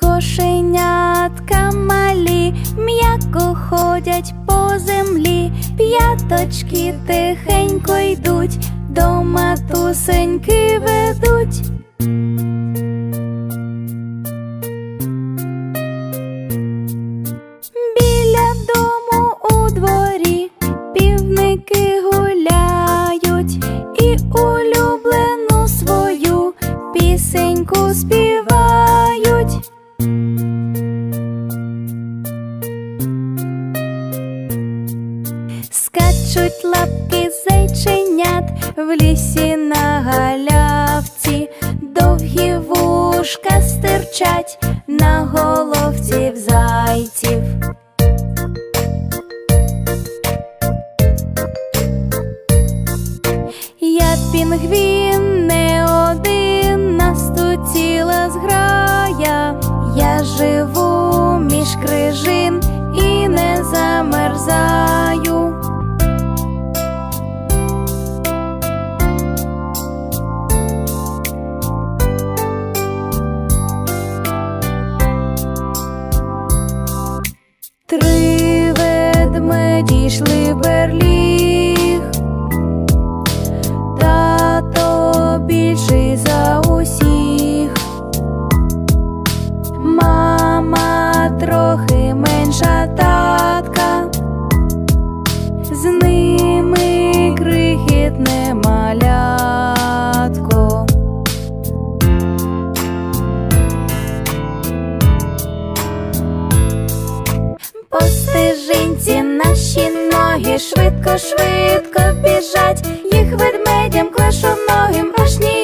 Кошенятка малі, м'яко ходять по землі, п'яточки тихенько йдуть, до матусеньки ведуть. Біля дому у дворі півники гуляють і улюблену свою пісеньку співають. Скачуть лапки зайченят в лісі на галявці, довгі вушка стирчать на головці в зайців. Я пінгвін не один, нас тут ціла зграя. Я живу ведмеді йшли наші ноги швидко, швидко біжать, їх ведмедям клешоногим аж не